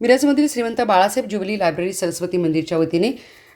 मिरजमधील श्रीमंत Balasaheb jubilee library Saraswati मंदिरच्या वतीने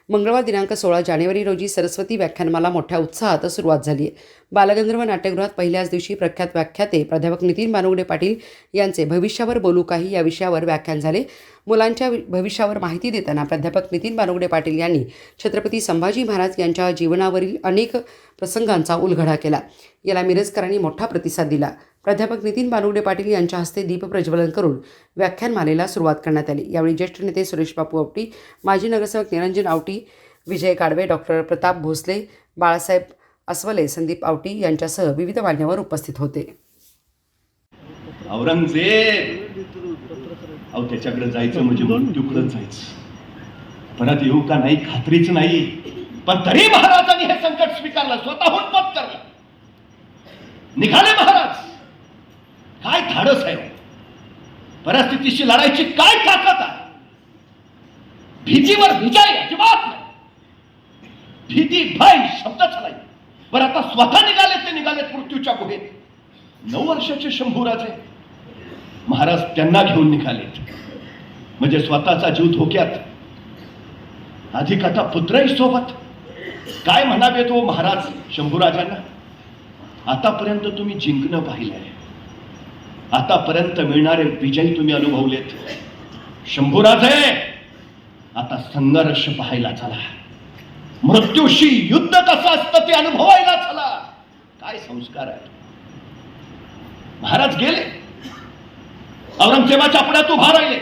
मंगळवार दिनांक सोळा जानेवारी रोजी सरस्वती व्याख्यानमाला मोठ्या उत्साहात सुरुवात झाली आहे. बालगंधर्व नाट्यगृहात पहिल्याच दिवशी प्रख्यात व्याख्याते प्राध्यापक नितीन बानुगडे पाटील यांचे भविष्यावर बोलू काही या विषयावर व्याख्यान झाले. मुलांच्या भविष्यावर माहिती देताना प्राध्यापक नितीन बानुगडे पाटील यांनी छत्रपती संभाजी महाराज यांच्या जीवनावरील अनेक प्रसंगांचा उलगडा केला. याला मिरजकरांनी मोठा प्रतिसाद दिला. प्राध्यापक नितीन बानुगडे पाटील यांच्या हस्ते दीप प्रज्वलन करून व्याख्यानमालेला सुरुवात करण्यात आली. यावेळी ज्येष्ठ नेते सुरेश बापू आवटी माजी नगरसेवक निरंजन आवटी विजय काडवे डॉक्टर प्रताप भोसले बाळासाहेब अस्वले संदीप आवटी यांच्यासह विविध मान्यवर उपस्थित होते. औरंगजेब! अहो त्याच्याकडे जायचं म्हणजे मृत्यूकडे जायचं. परत येऊ का नाही खात्रीच नाही. पण तरी महाराजांनी हे संकट स्वीकारलं स्वतःहून पत्करलं. निघाले महाराज! धाडस आहे. परिस्थितीशी लढायची काय ताकद आहे? भीतीवर विजय अजिबात नाही. भीती भय शब्दच नाही बरं आता स्वतः निघाले ते निघालेत मृत्यूच्या गुहेत. नऊ वर्षाचे शंभूराजे. महाराज त्यांना घेऊन निघालेत म्हणजे स्वतःचा जीव धोक्यात. अधिक आता पुत्रही सोबत. काय म्हणावे तो महाराज शंभूराजांना? आतापर्यंत तुम्ही जिंकणं पाहिलंय. आतापर्यंत मिळणारे विजय तुम्ही अनुभवलेत. शंभूराजे आता संघर्ष पाहायला चला. मृत्यूशी युद्ध कसं असतं ते अनुभवायला चला. काय संस्कार आहे? महाराज गेले. औरंगजेबाच्या पुण्यात उभा राहिले.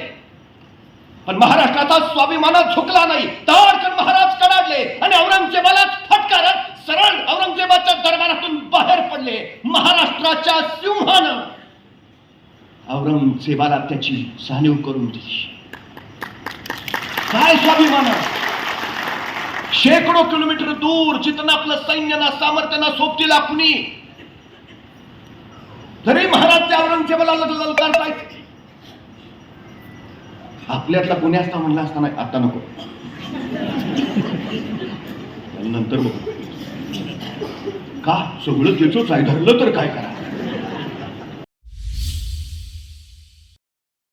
पण महाराष्ट्राचा स्वाभिमानात झुकला नाही. ताडकन महाराज कडाडले आणि औरंगजेबालाच फटकारत सरळ औरंगजेबाच्या दरबारातून बाहेर पडले. महाराष्ट्राच्या सिंहानं. औरंगजेबाला त्याची जाणीव करून दिली. काय स्वाभिमान शेकडो किलोमीटर दूर जिथं आपलं सैन्य ना सामर्थ्य ना सोबतीला कुणी? तरी महाराज त्या औरंगजेबाला ललकारतायत आपल्यातला कोणी असता म्हणला असता नाही आता नको. नंतर बघ. का सगळं त्याचंच आहे धरलं तर काय करा?